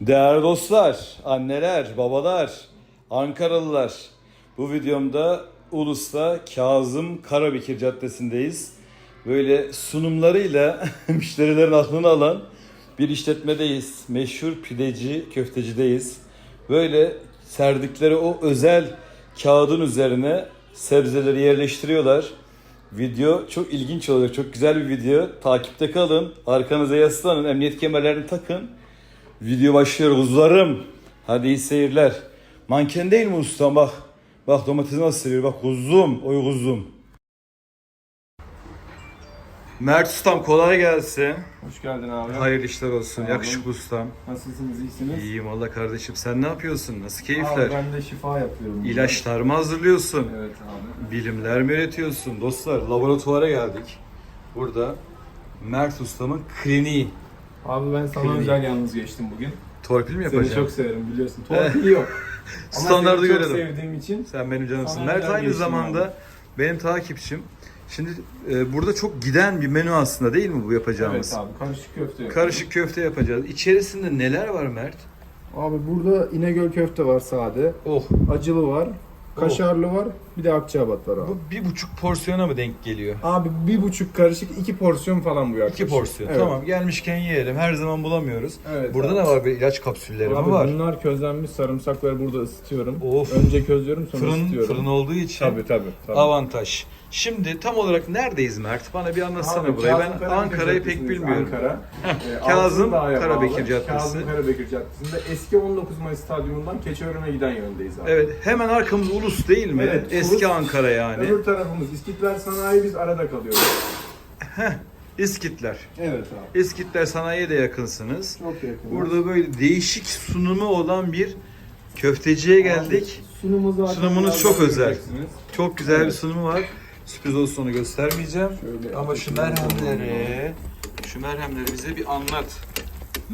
Değerli dostlar, anneler, babalar, Ankaralılar. Bu videomda Ulus'ta Kazım Karabekir Caddesi'ndeyiz. Böyle sunumlarıyla müşterilerin aklını alan bir işletmedeyiz. Meşhur pideci, köftecideyiz. Böyle serdikleri o özel kağıdın üzerine sebzeleri yerleştiriyorlar. Video çok ilginç olacak. Çok güzel bir video. Takipte kalın. Arkanıza yaslanın. Emniyet kemerlerini takın. Video başlıyor kuzularım. Hadi iyi seyirler. Manken değil mi ustam bak. Bak domatesi nasıl seviyor. Bak kuzum. Oy kuzum. Mert ustam kolay gelsin. Hoş geldin abi. Hayırlı işler olsun. Sağ olun. Yakışıklı ustam. Nasılsınız, iyisiniz? İyiyim valla kardeşim. Sen ne yapıyorsun? Nasıl keyifler? Abi ben de şifa yapıyorum. İlaçlar mı hazırlıyorsun? Evet abi. Bilimler mi üretiyorsun? Dostlar laboratuvara geldik. Burada Mert ustamın kliniği. Abi ben sana Kliniği. özel yalnız geçtim bugün. Torpil mi Seni yapacağım? çok severim biliyorsun. Torpil yok. Ama Standardı seni çok sevdiğim için Sen benim canımsın. Sana Mert özel aynı geçtim zamanda abi. benim takipçim. Şimdi e, burada çok giden bir menü aslında değil mi bu yapacağımız? evet abi karışık köfte yapıyorum. Karışık köfte yapacağız. İçerisinde neler var Mert? Abi burada İnegöl köfte var sade. Oh. Acılı var. Kaşarlı var. Bir de Akçaabat var abi. Bu bir buçuk porsiyona mı denk geliyor? Abi bir buçuk karışık iki porsiyon falan bu yaklaşık. İki porsiyon. Evet. Tamam gelmişken yiyelim. Her zaman bulamıyoruz. Evet Burada abi. ne var? Bir ilaç kapsülleri Abi mi var? bunlar közlenmiş sarımsakları burada ısıtıyorum. Of. Önce közlüyorum sonra Fırın, ısıtıyorum. fırın olduğu için Tabii tabii. tabii. avantaj. Şimdi tam olarak neredeyiz Mert? Bana bir anlatsana Abi, burayı. Ben Ankara'yı pek bilmiyorum. Ankara. Ee, Kazım Karabekir. Caddesi. Kazım Karabekir Caddesi'nde eski 19 Mayıs Stadyumundan Keçiören'e giden yöndeyiz abi. Evet, hemen arkamız Ulus değil mi? Evet, Eski. Ankara yani. Öbür tarafımız İstiklal Sanayi biz arada kalıyoruz. İskitler. Evet abi. İskitler sanayiye de yakınsınız. Çok yakın. Burada böyle değişik sunumu olan bir köfteciye geldik. Sunumu zaten Sunumunuz biraz çok özel. göreceksiniz. Çok güzel bir sunumu var. Sürpriz olsun onu göstermeyeceğim. Şöyle Ama şu merhemleri, şu merhemleri bize bir anlat.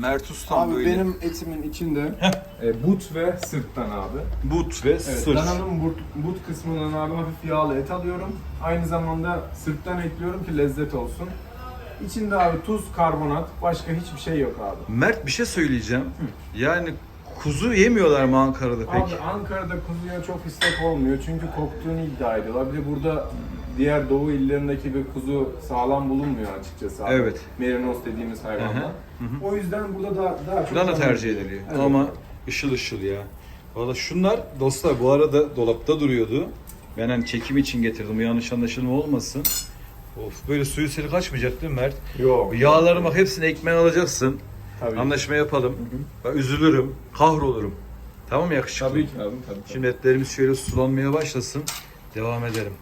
Mert Ustam Abi böyle benim etimin içinde e, but ve sırttan abi. but ve Evet, sırt. dananın but, but kısmından abi hafif yağlı et alıyorum. Aynı zamanda sırttan ekliyorum ki lezzet olsun. İçinde abi tuz, karbonat, başka hiçbir şey yok abi. Mert bir şey söyleyeceğim. Yani kuzu yemiyorlar mı Ankara'da pek? Abi Ankara'da kuzuya çok istek olmuyor çünkü koktuğunu iddia ediyorlar. Bir de burada diğer doğu illerindeki bir kuzu sağlam bulunmuyor açıkçası abi. Evet. Merinos dediğimiz hayvanlar. Hı hı, O yüzden burada da daha çok... Dana tercih ediliyor. Evet. Ama ışıl ışıl ya. Valla şunlar dostlar bu arada dolapta duruyordu. Ben hani çekim için getirdim. Bu yanlış anlaşılma olmasın. Of böyle suyu seri kaçmayacak değil mi Mert? Yok. Bu yağları bak hepsini ekmeğe alacaksın. Tabii. Anlaşma yapalım. Ben üzülürüm. Kahrolurum. Tamam mı yakışıklı? Tabii ki abi. Tabii, tabii. Şimdi etlerimiz şöyle sulanmaya başlasın. Devam edelim.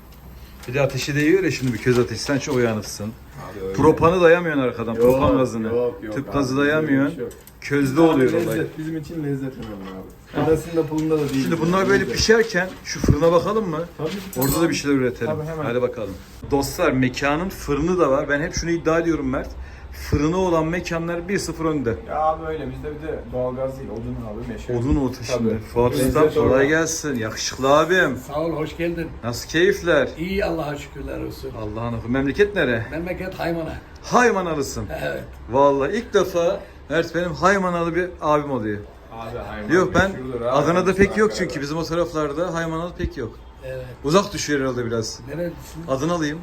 Bir de ateşi değiyor ya şimdi bir köz ateşi. Sen çok uyanıksın. Abi öyle. Propanı dayamıyorsun arkadan. Yok, Propan gazını. yok, yok Tüp abi, gazı bir dayamıyorsun. yok. Közde Abi oluyor lezzet, olay. Bizim için lezzet önemli abi. Arasında pulunda da değil. Şimdi bunlar böyle Lezzet. pişerken şu fırına bakalım mı? Tabii Orada tabii. da bir şeyler üretelim. Tabii, hemen. Hadi bakalım. Dostlar mekanın fırını da var. Ben hep şunu iddia ediyorum Mert. Fırını olan mekanlar 1-0 önde. Ya abi öyle bizde bir de doğalgaz değil odun abi meşe. Odun orta şimdi. Tabii. Fuat Lezzet Usta kolay gelsin. Yakışıklı abim. Sağ ol, hoş geldin. Nasıl keyifler? İyi Allah'a şükürler olsun. Allah'ın akı. Memleket nere? Memleket Haymana. Haymanalısın. Evet. Vallahi ilk defa Mert benim Haymanalı bir abim oluyor. Abi hayvan Yok ben meşhurdur abi. Adana'da pek yok çünkü bizim o taraflarda Haymanalı pek yok. Evet. Uzak düşüyor herhalde biraz. Nerelisin? Adanalıyım.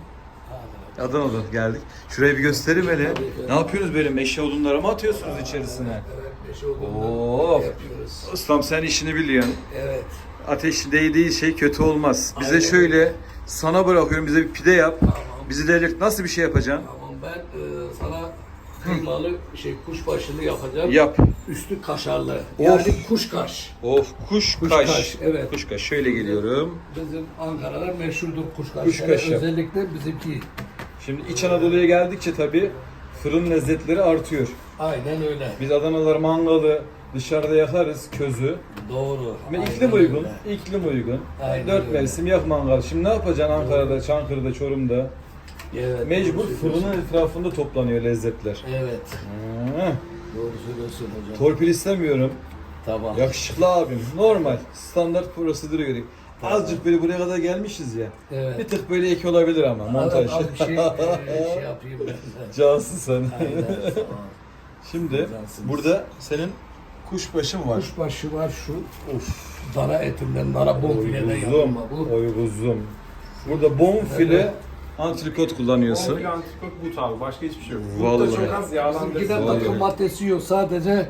Adana. Adana'dan geldik. Şurayı bir göstereyim hele. Ne yapıyorsunuz böyle meşe odunları mı atıyorsunuz içerisine? Oo. yapıyoruz. Ustam sen işini biliyorsun. Evet. Ateş değdiği şey kötü olmaz. Bize Aynen. şöyle sana bırakıyorum bize bir pide yap. Tamam. Bizi delirt. Nasıl bir şey yapacaksın? Tamam ben e, sana kıymalı şey kuşbaşılı yapacağım. Yap. Üstü kaşarlı. Of. Yani kuşkaş. Of kuş Kuş kaş. kaş, evet. Kuş kaş. Şöyle geliyorum. Bizim Ankara'da meşhurdur kuşkaş. Kuşkaş Hele yap. Özellikle bizimki. Şimdi İç Anadolu'ya geldikçe tabii fırın lezzetleri artıyor. Aynen öyle. Biz Adanalılar mangalı dışarıda yakarız közü. Doğru. Ve Aynen iklim uygun. öyle. iklim uygun. Aynen Dört öyle. mevsim yak mangal. Şimdi ne yapacaksın Ankara'da, Çankırı'da, Çorum'da? Evet, Mecbur doğru söylüyorsun. fırının etrafında toplanıyor lezzetler. Evet. Ha, Doğru söylüyorsun hocam. torpil istemiyorum. Tamam. Yakışıklı abim. Normal. Standart prosedürü göre. Azıcık böyle buraya kadar gelmişiz ya. Bir Evet. tık böyle ek olabilir ama montaj. Az bir şey, e, şey yapayım ben de. Cansın sen. Aynen. Tamam. Şimdi Güzelsiniz. burada senin Kuşbaşı mı var? Kuşbaşı var şu. Of. Dana etinden, dana bonfileden yapılma bu. Oy kuzum. Burada bonfile antrikot kullanıyorsun. Komple antrikot but abi. Başka hiçbir şey yok. Vallahi. But da çok az yağlandırsın. Bizimkiler Vallahi. bakım maddesi yok. Sadece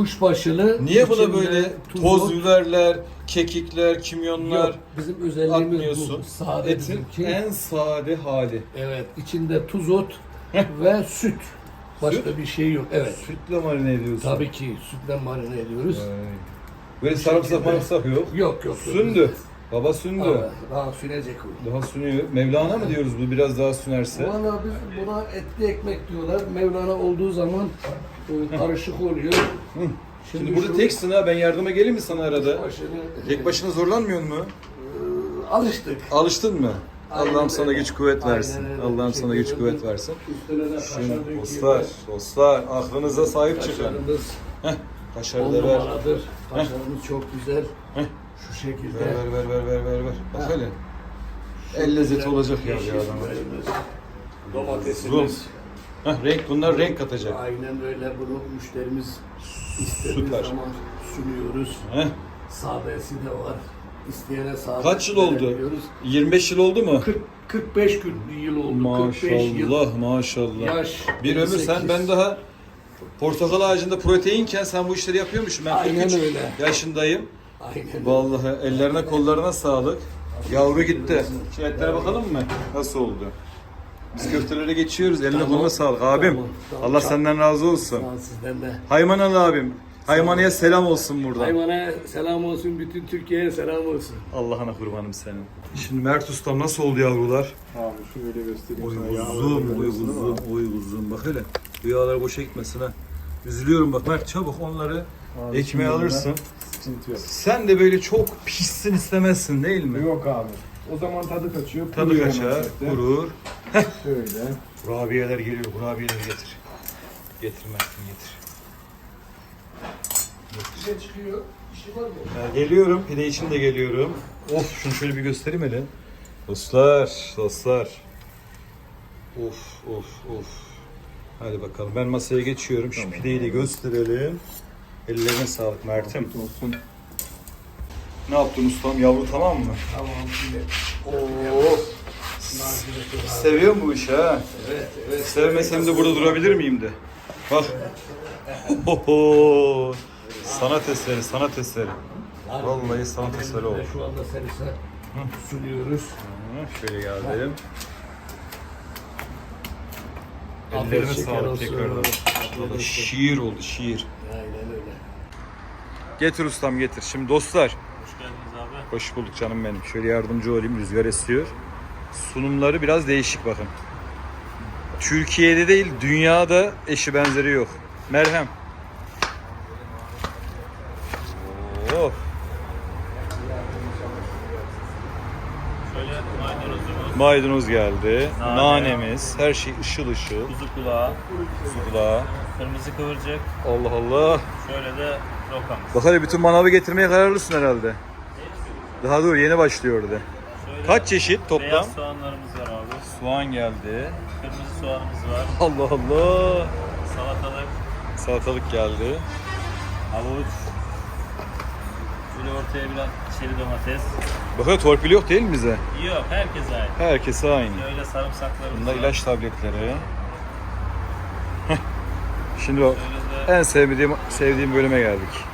kuşbaşılı. Niye buna içinde böyle tuz, toz biberler, kekikler, kimyonlar Yok, bizim özelliğimiz atmıyorsun? bu. Sade Etin bizimki. en sade hali. Evet, içinde tuz ot ve süt. Başka bir şey yok. Evet. Sütle marine ediyorsun. Tabii ki sütle marine ediyoruz. Vay. Böyle sarımsak şekilde. marımsak yok. Yok yok. yok. Sündü. Baba sündü. Evet, daha sünecek o. Daha sünüyor. Mevlana mı diyoruz bu biraz daha sünerse? Valla biz buna etli ekmek diyorlar. Mevlana olduğu zaman e, karışık oluyor. Şimdi burada şu teksin ha ben yardıma geleyim mi sana arada? kuşbaşını- Tek başına zorlanmıyor mu? alıştık. Alıştın mı? Aynen Allah'ım sana öyle. güç kuvvet Aynen versin. öyle. Allah'ım sana güç Teşekkür kuvvet ederim. versin. Üstüne de kaşar Şimdi dostlar, dostlar aklınıza sahip çıkın. Kaşarımız Kaşarı on ver. numaradır. Kaşarımız çok güzel. Şu şekilde. Ver ver ver ver ver ver ver. Bak hele. El lezzeti olacak ya bir Rum. Domatesimiz. Heh, renk bunlar renk katacak. Aynen öyle bunu müşterimiz istediği Süper. zaman sunuyoruz. Heh. Sadesi de var. İsteyene sade. Kaç yıl oldu? verebiliyoruz. 25 yıl oldu mu? 40 45 gün yıl oldu. 45 yıl. Maşallah maşallah. Yaş. Bir ömür sen 58. ben daha portakal ağacında proteinken sen bu işleri yapıyormuşsun. Ben Aynen 43 öyle. yaşındayım. Aynen. Vallahi ellerine kollarına sağlık. Yavru gitti. Şu etlere bakalım mı? Nasıl oldu? Biz köftelere geçiyoruz. Eline Tamam. koluna sağlık. Abim Tamam, tamam. Allah senden razı olsun. Sağ ol sizden de. Haymanalı abim. Haymana'ya selam olsun buradan. Hayvana selam olsun. Bütün Türkiye'ye selam olsun. Allah'ına kurbanım senin. Şimdi Mert Ustam nasıl oldu yavrular? Abi şöyle göstereyim Oy sana. Yağları oy görüyorsun değil mi? uzun, oy uzun. Bak hele. Bu yağlar boşa gitmesin ha. Üzülüyorum bak Mert çabuk onları Abi ekmeğe şimdi alırsın. Sıkıntı yok. Sen de böyle çok pişsin istemezsin değil mi? Yok abi. O zaman tadı kaçıyor. Tadı kuruyor kaçar, hemen kurur. Şöyle. Kurabiyeler geliyor, kurabiyeleri getir. Getir Mert'im getir. Bize çıkıyor. İşi var mı? Ya geliyorum, pide için de geliyorum. Of, şunu şöyle bir göstereyim hele. Dostlar, dostlar. Of, of, of. Hadi bakalım, ben masaya geçiyorum. Şu pideyi de gösterelim. Ellerine sağlık Mert'im. Afiyet olsun. Ne yaptın ustam? Yavru tamam mı? Tamam şimdi. Oo. Seviyorum bu işi ha. Evet, evet. Sevmesem de burada durabilir miyim de. Bak. Oho. Sanat eseri, sanat eseri. Vallahi sanat eseri oldu. Şu anda servise sunuyoruz. Hı, Şöyle geldim. Ellerine sağlık tekrardan. Valla şiir oldu şiir. Aynen öyle. Getir ustam getir. Şimdi dostlar. Hoş bulduk canım benim. Şöyle yardımcı olayım. Rüzgar esiyor. Sunumları biraz değişik bakın. Türkiye'de değil dünyada eşi benzeri yok. Merhem. Oh. Maydanoz geldi. Nane. Nanemiz. Her şey ışıl ışıl. kuzu kulağı, Su kulağı. kırmızı kıvırcık, Allah Allah. şöyle de rokamız. Bak hele bütün manavı getirmeye kararlısın herhalde. Daha dur yeni başlıyor orada. Şöyle Kaç çeşit toplam? Beyaz soğanlarımız var abi. Soğan geldi. Kırmızı soğanımız var. Allah Allah. Salatalık, Salatalık geldi. havuç. Şöyle ortaya biraz çeri domates. Bak hele torpil yok değil mi bize? Yok, herkese ait. Herkese aynı. Şöyle sarımsaklarımız Bunlar var. ilaç tabletleri. Heh. Şimdi bak en sevdiğim sevdiğim bölüme geldik.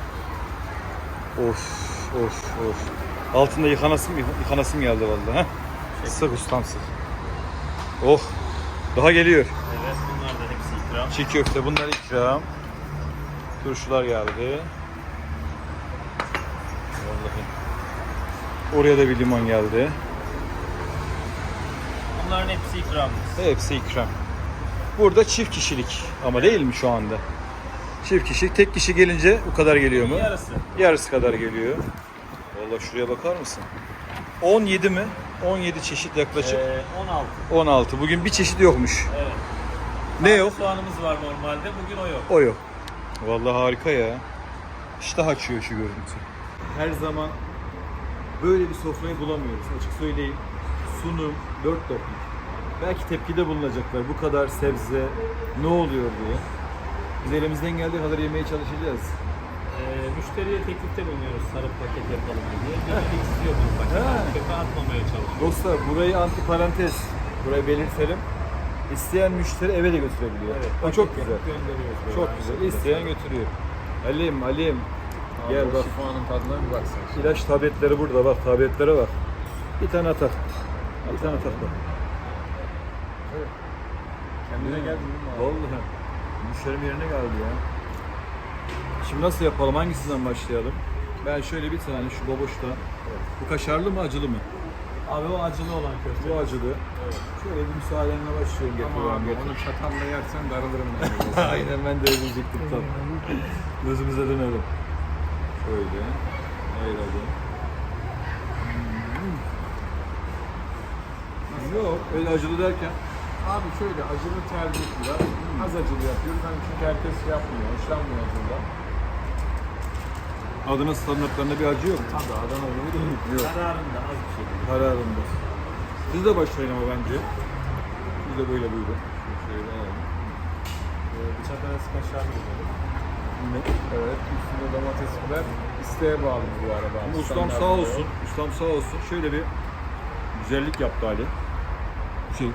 Of of of. Altında yıkanasım yıkanasım geldi vallahi. Heh. Sık ustam sık. Oh. Daha geliyor. evet bunlar da hepsi ikram. Çiğ köfte bunlar ikram. Turşular geldi. Vallahi. Oraya da bir limon geldi. Bunların hepsi ikramımız. Hepsi ikram. Burada çift kişilik ama değil mi şu anda? Çift kişi, tek kişi gelince o kadar geliyor mu? Yarısı. Yarısı kadar geliyor. Vallahi şuraya bakar mısın? 17 mi? 17 çeşit yaklaşık. Ee, 16. 16. Bugün bir çeşit yokmuş. Evet. Ne yok? Soğanımız var normalde, bugün o yok. O yok. Vallahi harika ya. İştah açıyor şu görüntü. Her zaman böyle bir sofrayı bulamıyoruz. Açık söyleyeyim. Sunum dört dörtlük. Belki tepkide bulunacaklar. Bu kadar sebze ne oluyor diye. Biz elimizden geldiği kadar yemeye çalışacağız. Ee, müşteriye teklifte bulunuyoruz sarı paket yapalım diye. Bir istiyor bu paket. Ha. Çöpe atmamaya çalışıyor. Dostlar burayı antiparantez. Burayı belirtelim. İsteyen müşteri eve de götürebiliyor. Evet, o çok güzel. gönderiyoruz böyle. Çok güzel. İsteyen götürüyor. Alim, Alim. Gel bak. Şifanın tadına bir baksana. İlaç tabletleri burada bak. Tabletlere bak. Bir tane atak. Bir tane atak bak. Kendine geldin mi abi? Vallahi. Müşterim yerine geldi ya. Şimdi nasıl yapalım? Hangisinden başlayalım? Ben şöyle bir tane şu baboştan. Bu kaşarlı mı acılı mı? Abi o acılı olan köfte. Bu acılı. Şöyle bir müsaadenle. Ama Getiriyorum, abi onu çatalla yersen darılırım ben. Aynen ben de öyle diyecektim tam. Gözümüze dönelim. Şöyle. Ayıralım. Hmm. Yok öyle acılı derken Abi şöyle acılı tercih var. Az acılı yapıyoruz. Hani çünkü herkes şey yapmıyor, hoşlanmıyor acılıdan. Adana standartlarında bir acı yok. Tabii Adana değil. Yok. Kararında az bir şey. Kararında. Siz de başlayın ama bence. Siz de böyle buyurun. Şöyle alalım. Ee, bıçak arası kaşarlı oluyor. Evet, üstünde domates biber. İsteğe bağlı bu arada. Ustam sağ olsun. Ustam sağ olsun. Şöyle bir güzellik yaptı Ali. Şey.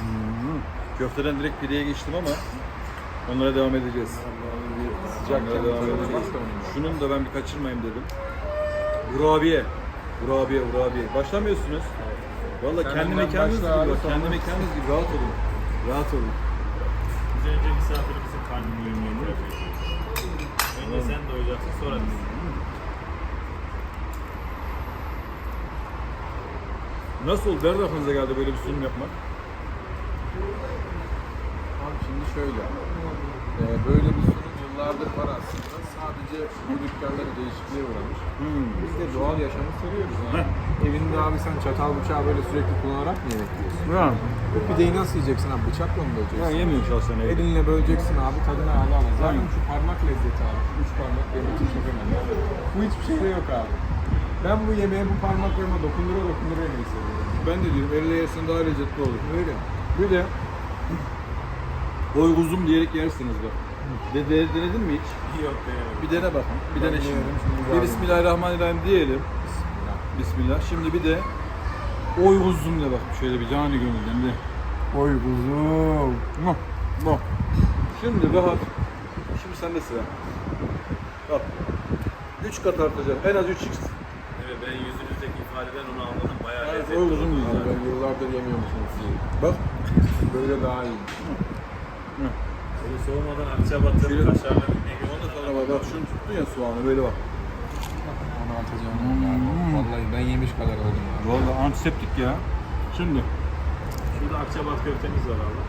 Hmm. Köfteden direkt pideye geçtim ama onlara devam edeceğiz. Sıcak Onlara devam edeceğiz. Şunun da ben bir kaçırmayayım dedim. Kurabiye. Kurabiye, kurabiye. Başlamıyorsunuz. Valla Sen kendi önden mekanınız gibi bak. Kendi sonra- mekanınız gibi rahat olun. Rahat olun. Biz önce misafirimizin karnını doyurmayı bırakıyoruz. Önce sen doyacaksın sonra biz. Nasıl oldu? Nerede aklınıza geldi böyle bir sunum yapmak? Şimdi şöyle. Ee, böyle bir sunum yıllardır var aslında. Sadece bu dükkanları değişikliğe uğramış. Hmm. Biz de doğal yaşamı seviyoruz yani. Evinde abi sen çatal bıçağı böyle sürekli kullanarak mı yemek yiyorsun? Ya. Bu pideyi nasıl yiyeceksin abi? Bıçakla mı böleceksin? yemiyorum şahsen evde. Elinle böleceksin abi tadını ala ala. Zaten şu parmak lezzeti abi. Şu üç parmak benim için çok önemli. Bu hiçbir şeyde yok abi. Ben bu yemeğe bu parmaklarıma dokundura dokundura yemeyi seviyorum. Ben de diyorum elle yersen daha lezzetli olur. Öyle. Bir de boy diyerek yersiniz bak. De, de, denedin mi hiç? Yok denemedim. Bir dene bakın. Bir Ben dene şimdi. Bir abi. Bismillahirrahmanirrahim diyelim. Bismillah. Bismillah. Şimdi bir de oy kuzum de bak şöyle bir cani gönülden de. Oy kuzum. Muh, muh. Şimdi Bahar. Şimdi sende sıra. Bak. Üç kat artacak. En az üç x. Evet ben yüzünüzdeki ifadeden onu anladım. Bayağı Evet, lezzetli o uzun. Abi ben yıllardır yemiyormuşum sizi. Bak. Böyle daha iyi. Böyle soğumadan akçabatı, Şöyle- ne sonra bak, bak şunu tuttun ya soğanı böyle bak. Onu atacağım abi. Vallahi ben yemiş kadar oldum ya. Valla antiseptik ya. Şimdi Şurada akçabat köftemiz var abi.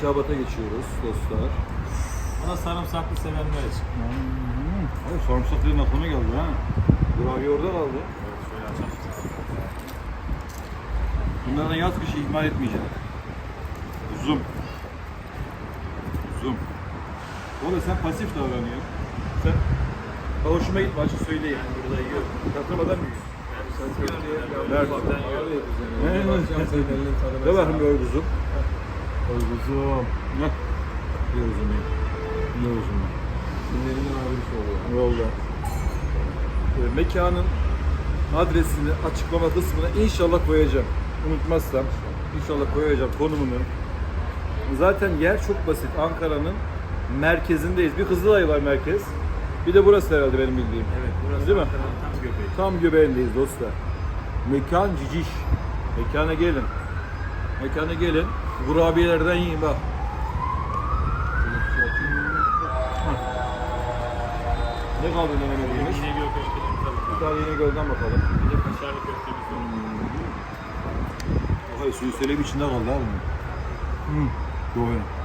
Çabat'a geçiyoruz dostlar. O da sarımsaklı sevenler için. Hmm. Hayır sarımsakların aklıma geldi ha. Kurabiye orada kaldı. Evet şöyle açalım. Bunlardan yaz şey ihmal etmeyeceğim. Uzun. Uzun. Oğlum sen pasif davranıyorsun. Sen Ha, hoşuma gitme açık söyleyeyim. Ben burada yiyorum. Katılmadan mıyız? Sen köfteye Nerede? Ufaktan yiyorum. Bakacağım senin elinin tadına. De bakayım bir uzun ya. Bir uzun ya. Dinlerinden ayrı bir şey oluyor. Valla. E, mekanın adresini açıklama kısmına inşallah koyacağım. Unutmazsam inşallah koyacağım konumunu. Zaten yer çok basit. Ankara'nın merkezindeyiz. Bir Kızılayı var merkez. Bir de burası herhalde benim bildiğim. Evet burası Değil mi? Ankara'nın tam göbeği. Tam göbeğindeyiz dostlar. Mekan ciciş. Mekana gelin. Mekana gelin. Kurabiyelerden yiyin bak. Ne kaldı ne yemek Yine göğ köftelerimiz Bir tane yine gölden bakalım. Bir de kaşarlı köftemiz var. Hayır suyu söyleyip içinde kaldı abi. Hmm. Doğru.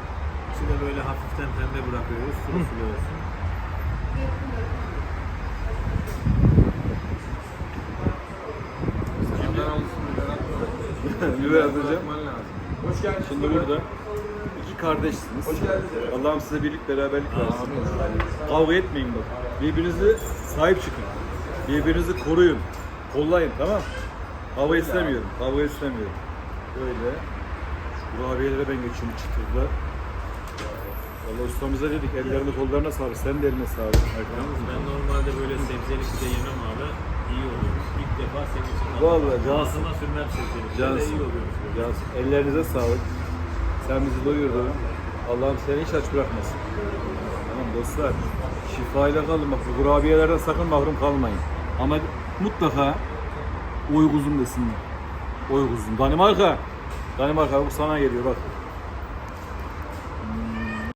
İçi de böyle hafiften pembe bırakıyoruz. Sulu sulu olsun. Biber atacağım. Hoş geldin. Şimdi burada iki kardeşsiniz. Hoş geldiniz. Allah'ım size birlik beraberlik versin. Kavga etmeyin bak. Birbirinize sahip çıkın. Birbirinizi koruyun. Kollayın tamam Kavga istemiyorum. Kavga istemiyorum. Böyle. Kurabiyelere ben geçiyorum çıtırda. Allah ustamıza dedik ellerini kollarına sağlık. Sen de eline sağlık. Yalnız ben normalde böyle sebzeli pide yemem abi. İyi oluyormuş. İlk defa senin için aldım. Vallahi cansın. Ağzıma sürmem sebzeli pide de Cansın. iyi oluyormuş. böyle. Cansın. Ellerinize sağlık. Sen bizi doyurdun. Allah'ım seni hiç aç bırakmasın. Tamam dostlar. Şifayla kalın. Bak bu kurabiyelerden sakın mahrum kalmayın. Ama mutlaka oy kuzum desinler. Oy kuzum. Danimarka. Danimarka bu sana geliyor bak.